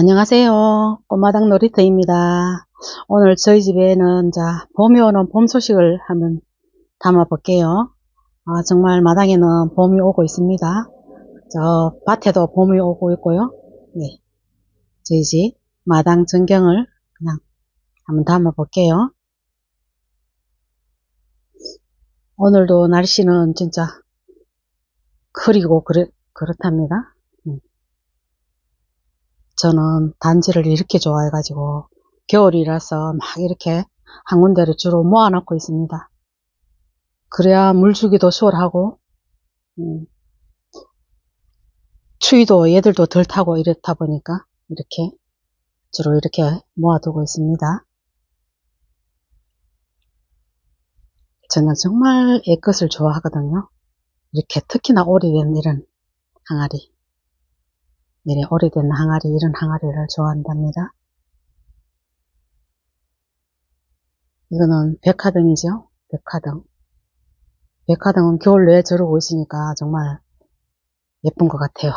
안녕하세요. 꽃마당 놀이터입니다. 오늘 저희 집에는 자 봄이 오는 봄 소식을 한번 담아 볼게요. 아, 정말 마당에는 봄이 오고 있습니다. 저 밭에도 봄이 오고 있고요. 네. 저희 집 마당 전경을 그냥 한번 담아 볼게요. 오늘도 날씨는 진짜 흐리고 그렇, 그렇답니다. 음. 저는 단지를 이렇게 좋아해가지고 겨울이라서 막 이렇게 한 군데를 주로 모아놓고 있습니다. 그래야 물 주기도 수월하고 음, 추위도 얘들도 덜 타고 이렇다 보니까 이렇게 주로 이렇게 모아두고 있습니다. 저는 정말 애것을 좋아하거든요. 이렇게 특히나 오래된 이런 항아리 이래 오래된 항아리 이런 항아리를 좋아한답니다. 이거는 백화등이죠. 백화등. 백화등은 겨울 내에 저러고 있으니까 정말 예쁜 것 같아요.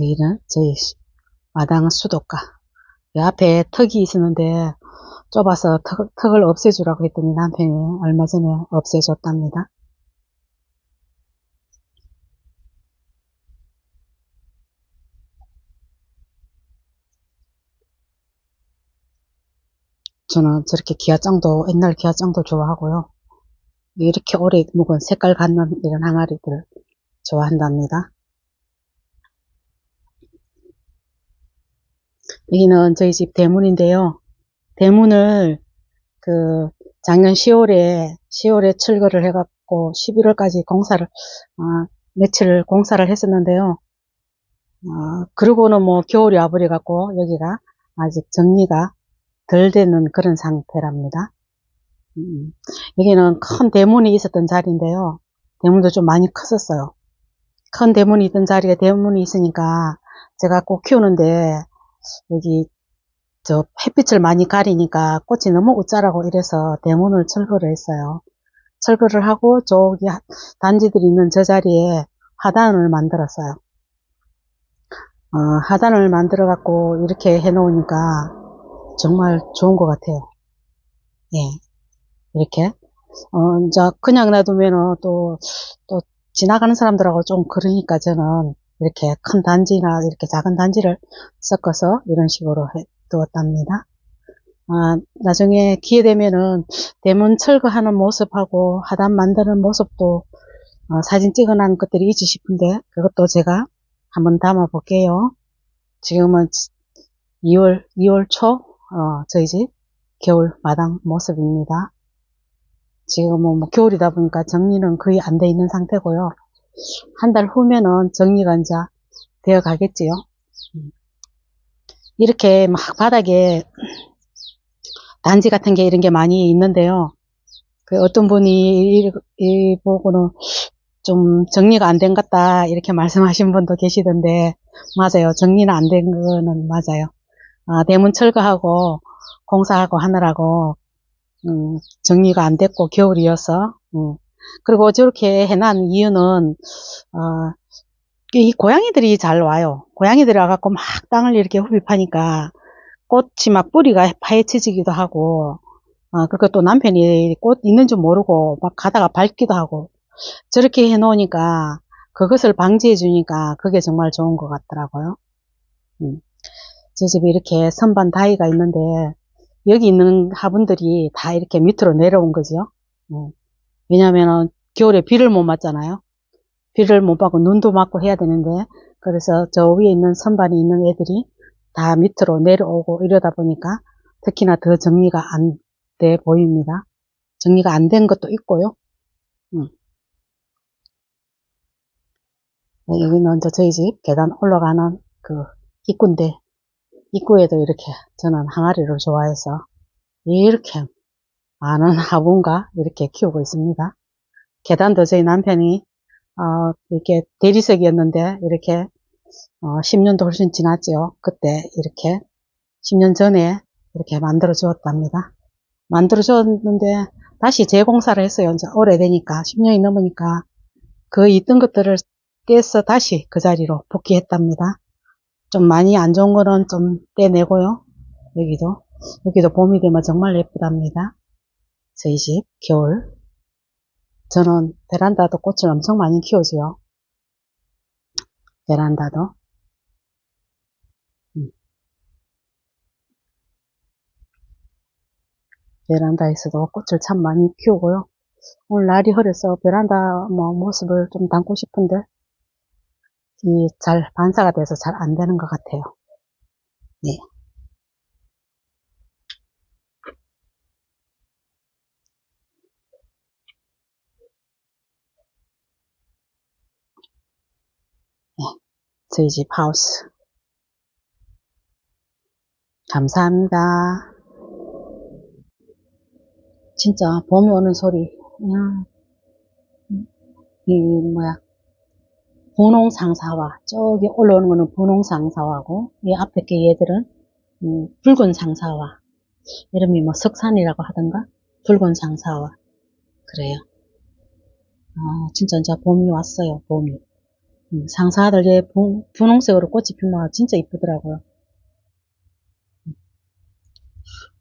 여기는 저희 마당 수도가. 이 앞에 턱이 있었는데 좁아서 턱, 턱을 없애주라고 했더니 남편이 얼마 전에 없애줬답니다. 저는 저렇게 기아장도 옛날 기아장도 좋아하고요. 이렇게 오래 묵은 색깔 갖는 이런 항아리들 좋아한답니다. 여기는 저희 집 대문인데요. 대문을 그 작년 10월에 10월에 철거를 해갖고 11월까지 공사를 어, 며칠 공사를 했었는데요. 어, 그러고는 뭐 겨울이 와버려갖고 여기가 아직 정리가 덜 되는 그런 상태랍니다. 음, 여기는 큰 대문이 있었던 자리인데요. 대문도 좀 많이 컸었어요. 큰 대문이 있던 자리에 대문이 있으니까 제가 꼭 키우는데 여기 저 햇빛을 많이 가리니까 꽃이 너무 웃자라고 이래서 대문을 철거를 했어요. 철거를 하고 저기 단지들이 있는 저 자리에 하단을 만들었어요. 어, 하단을 만들어 갖고 이렇게 해 놓으니까 정말 좋은 것 같아요. 예. 이렇게. 어, 이제 그냥 놔두면은 또, 또 지나가는 사람들하고 좀 그러니까 저는 이렇게 큰 단지나 이렇게 작은 단지를 섞어서 이런 식으로 해 두었답니다. 아, 나중에 기회 되면은 대문 철거하는 모습하고 하단 만드는 모습도 어, 사진 찍어놓은 것들이 있지 싶은데 그것도 제가 한번 담아 볼게요. 지금은 2월, 2월 초 어, 저희 집 겨울 마당 모습입니다. 지금은 뭐 겨울이다 보니까 정리는 거의 안 돼 있는 상태고요. 한 달 후면은 정리가 이제 되어 가겠지요. 음. 이렇게 막 바닥에 단지 같은 게 이런 게 많이 있는데요. 그 어떤 분이 이, 이 보고는 좀 정리가 안 된 것 같다 이렇게 말씀하신 분도 계시던데 맞아요. 정리는 안 된 거는 맞아요. 아, 대문 철거하고 공사하고 하느라고 음, 정리가 안 됐고 겨울이어서 음. 그리고 저렇게 해놓은 이유는 어, 이 고양이들이 잘 와요. 고양이들이 와갖고 막 땅을 이렇게 흡입하니까 꽃이 막 뿌리가 파헤쳐지기도 하고 어, 그리고 또 남편이 꽃 있는 줄 모르고 막 가다가 밟기도 하고 저렇게 해놓으니까 그것을 방지해 주니까 그게 정말 좋은 것 같더라고요. 음. 제 집에 이렇게 선반 다이가 있는데 여기 있는 화분들이 다 이렇게 밑으로 내려온 거죠. 음. 왜냐하면 겨울에 비를 못 맞잖아요. 비를 못 맞고 눈도 맞고 해야 되는데 그래서 저 위에 있는 선반이 있는 애들이 다 밑으로 내려오고 이러다 보니까 특히나 더 정리가 안 돼 보입니다. 정리가 안 된 것도 있고요. 음. 네, 여기는 저희 집 계단 올라가는 그 입구인데 입구에도 이렇게 저는 항아리를 좋아해서 이렇게 많은 화분과 이렇게 키우고 있습니다. 계단도 저희 남편이 어, 이렇게 대리석이었는데 이렇게 어, 10년도 훨씬 지났죠. 그때 이렇게 10년 전에 이렇게 만들어 주었답니다. 만들어 주었는데 다시 재공사를 했어요. 이제 오래되니까 10년이 넘으니까 그 있던 것들을 깨서 다시 그 자리로 복귀했답니다. 좀 많이 안 좋은 거는 좀 떼내고요. 여기도 여기도 봄이 되면 정말 예쁘답니다. 저희 집 겨울 저는 베란다도 꽃을 엄청 많이 키우지요. 베란다도 음. 베란다에서도 꽃을 참 많이 키우고요. 오늘 날이 흐려서 베란다 뭐 모습을 좀 담고 싶은데 이 잘 반사가 돼서 잘 안 되는 것 같아요. 네. 네. 저희 집 하우스. 감사합니다. 진짜 봄이 오는 소리. 그냥 이 뭐야 분홍상사화 저기 올라오는 거는 분홍상사화고 이 앞에 게 얘들은 음, 붉은 상사화 이름이 뭐 석산이라고 하던가? 붉은 상사화 그래요. 아 진짜 진짜 봄이 왔어요 봄이. 음, 상사들 얘 분, 분홍색으로 꽃이 피면 진짜 이쁘더라고요.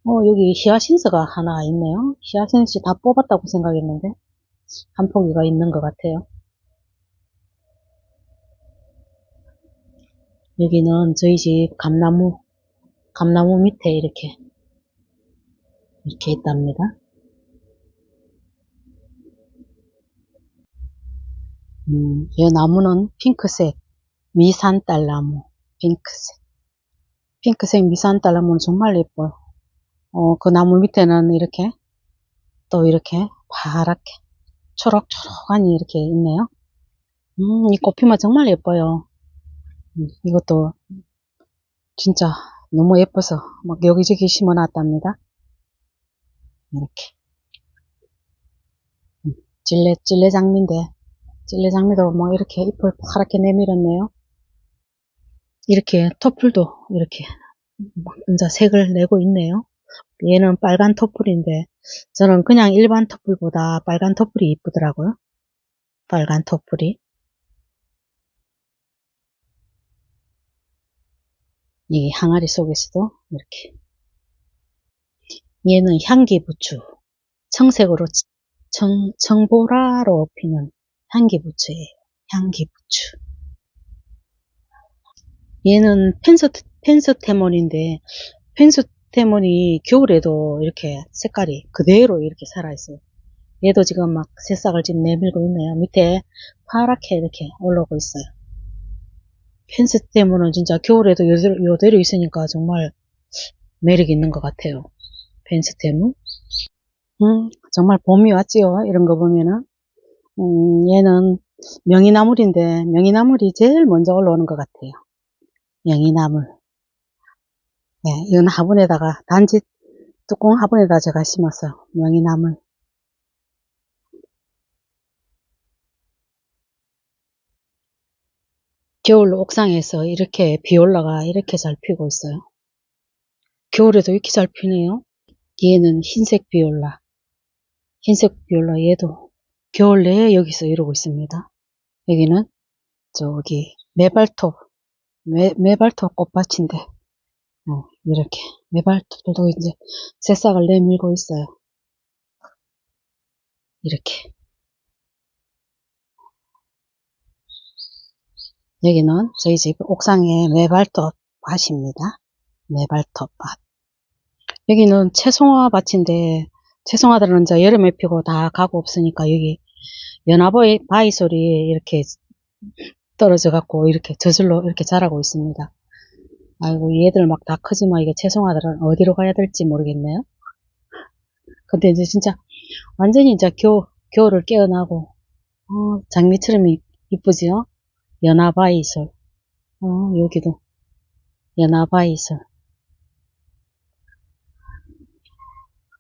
어 여기 히아신스가 하나 있네요. 히아신스 다 뽑았다고 생각했는데 한 포기가 있는 것 같아요 여기는 저희 집 감나무, 감나무 밑에 이렇게, 이렇게 있답니다. 음, 이 나무는 핑크색, 미산딸나무, 핑크색. 핑크색 미산딸나무는 정말 예뻐요. 어, 그 나무 밑에는 이렇게, 또 이렇게 파랗게, 초록초록하니 이렇게 있네요. 음, 이 꽃피면 정말 예뻐요. 음, 이것도 진짜 너무 예뻐서 막 여기저기 심어 놨답니다. 이렇게. 음, 찔레, 찔레 장미인데, 찔레 장미도 뭐 이렇게 잎을 파랗게 내밀었네요. 이렇게 토플도 이렇게 막 이제 색을 내고 있네요. 얘는 빨간 토플인데, 저는 그냥 일반 토플보다 빨간 토플이 이쁘더라고요. 빨간 토플이. 이 항아리 속에서도 이렇게. 얘는 향기 부추. 청색으로 청, 청보라로 피는 향기 부추예요. 향기 부추. 얘는 펜스, 펜스 테몬인데 펜스 테몬이 겨울에도 이렇게 색깔이 그대로 이렇게 살아있어요. 얘도 지금 막 새싹을 지금 내밀고 있네요. 밑에 파랗게 이렇게 올라오고 있어요 펜스 때문에 진짜 겨울에도 요대로, 요대로 있으니까 정말 매력 있는 것 같아요. 펜스 때문. 음, 정말 봄이 왔지요. 이런 거 보면은. 음, 얘는 명이나물인데 명이나물이 제일 먼저 올라오는 것 같아요. 명이나물. 네, 이건 화분에다가 단지 뚜껑 화분에다 제가 심었어요. 명이나물. 겨울 옥상에서 이렇게 비올라가 이렇게 잘 피고 있어요. 겨울에도 이렇게 잘 피네요. 얘는 흰색 비올라. 흰색 비올라 얘도 겨울 내에 여기서 이러고 있습니다. 여기는 저기 메발톱, 메, 메발톱 꽃밭인데 어, 이렇게 메발톱도 이제 새싹을 내밀고 있어요. 이렇게 여기는 저희 집 옥상의 메발톱 밭입니다. 메발톱 밭. 여기는 채송화 밭인데 채송화들은 이제 여름에 피고 다 가고 없으니까 여기 연화보의 바위솔이 이렇게 떨어져 갖고 이렇게 저절로 이렇게 자라고 있습니다. 아이고 얘들 막 다 크지만 이게 채송화들은 어디로 가야 될지 모르겠네요. 근데 이제 진짜 완전히 이제 겨, 겨울을 깨어나고 어, 장미처럼 이쁘지요? 연화바이솔. 어, 여기도. 연화바이솔.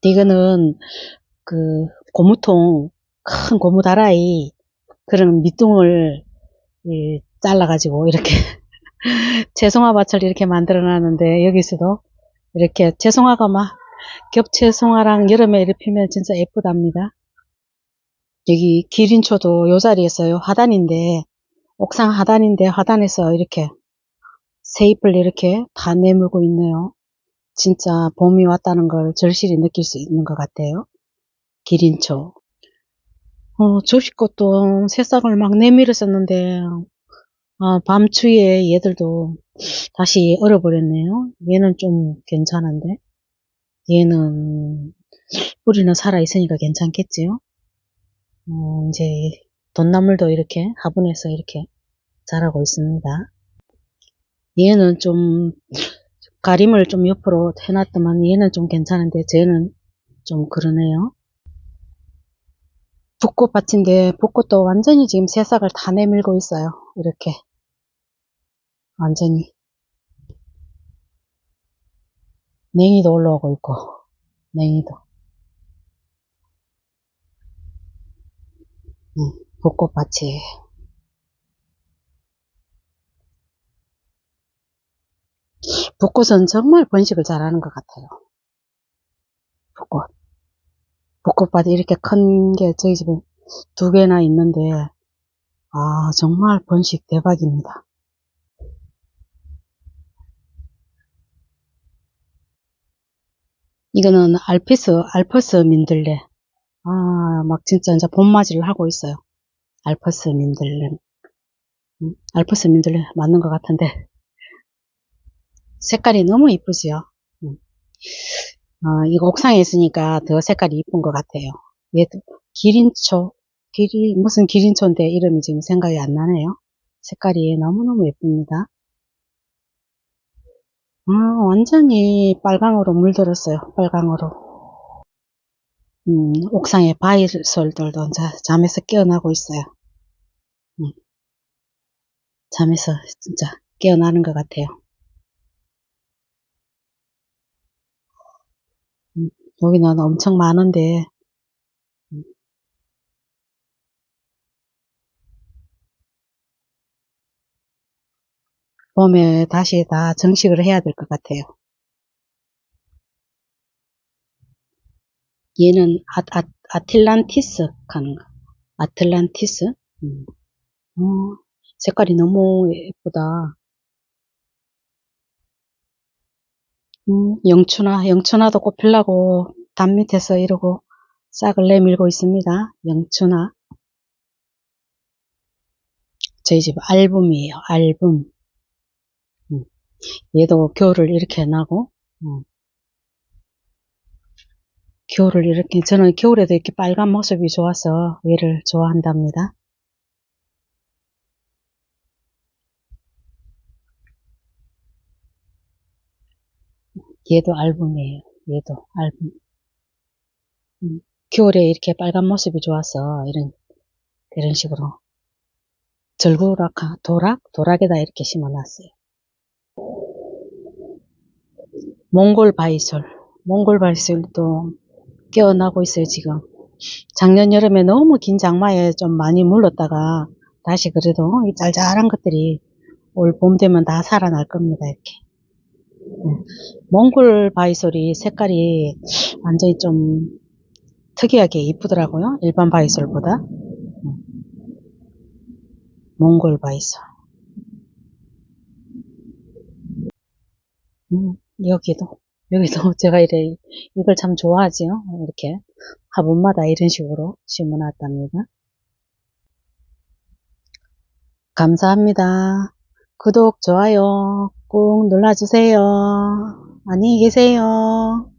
이거는, 그, 고무통, 큰 고무 다라이, 그런 밑둥을, 이, 잘라가지고, 이렇게, 채송화 밭을 이렇게 만들어 놨는데, 여기서도, 이렇게, 채송화가 막, 겹채송화랑 여름에 이렇게 피면 진짜 예쁘답니다. 여기 기린초도 요 자리에서요, 하단인데, 옥상 하단인데 하단에서 이렇게 새잎을 이렇게 다 내물고 있네요. 진짜 봄이 왔다는 걸 절실히 느낄 수 있는 것 같아요. 기린초. 어, 조식꽃도 새싹을 막 내밀었었는데, 아, 밤추위에 얘들도 다시 얼어버렸네요. 얘는 좀 괜찮은데, 얘는 뿌리는 살아있으니까 괜찮겠지요? 어, 이제 돈나물도 이렇게 화분에서 이렇게 자라고 있습니다. 얘는 좀 가림을 좀 옆으로 해놨더만 얘는 좀 괜찮은데 쟤는 좀 그러네요. 붓꽃밭인데 붓꽃도 완전히 지금 새싹을 다 내밀고 있어요. 이렇게 완전히 냉이도 올라오고 있고 냉이도 음, 붓꽃밭이 붓꽃은 정말 번식을 잘하는 것 같아요. 붓꽃. 붓꽃밭이 이렇게 큰 게 저희 집에 두 개나 있는데, 아, 정말 번식 대박입니다. 이거는 알피스, 알퍼스 민들레. 아, 막 진짜 이제 봄맞이를 하고 있어요. 알퍼스 민들레. 음, 알퍼스 민들레 맞는 것 같은데. 색깔이 너무 이쁘지요. 음. 어, 이거 옥상에 있으니까 더 색깔이 이쁜 것 같아요. 얘도 기린초, 기린, 무슨 기린초인데 이름이 지금 생각이 안 나네요. 색깔이 너무너무 예쁩니다. 아, 완전히 빨강으로 물들었어요. 빨강으로. 음, 옥상에 바위솔들도 자, 잠에서 깨어나고 있어요. 음, 잠에서 진짜 깨어나는 것 같아요. 음, 여기는 엄청 많은데, 음, 봄에 다시 다 정식을 해야 될 것 같아요. 얘는 아, 아, 아틀란티스 하는 거. 아틀란티스? 음. 어, 색깔이 너무 예쁘다. 음, 영춘화, 영춘화도 꽃 피려고 담 밑에서 이러고 싹을 내밀고 있습니다. 영춘화. 저희 집 알붐이에요. 알붐. 음, 얘도 겨울을 이렇게 나고, 음. 겨울을 이렇게, 저는 겨울에도 이렇게 빨간 모습이 좋아서 얘를 좋아한답니다. 얘도 알붐이에요. 얘도 알붐. 음, 겨울에 이렇게 빨간 모습이 좋아서 이런 이런 식으로 절구락 도락 도락에다 이렇게 심어놨어요. 몽골 바이솔 몽골 바이솔도 깨어나고 있어요 지금. 작년 여름에 너무 긴 장마에 좀 많이 물렀다가 다시 그래도 이 짤짤한 것들이 올 봄 되면 다 살아날 겁니다 이렇게. 네. 몽골 바이솔이 색깔이 완전히 좀 특이하게 이쁘더라고요. 일반 바이솔보다. 음. 몽골 바이솔. 음, 여기도, 여기도 제가 이래, 이걸 참 좋아하지요. 이렇게 화분마다 이런 식으로 심어놨답니다. 감사합니다. 구독, 좋아요 꾹 눌러주세요. 안녕히 계세요.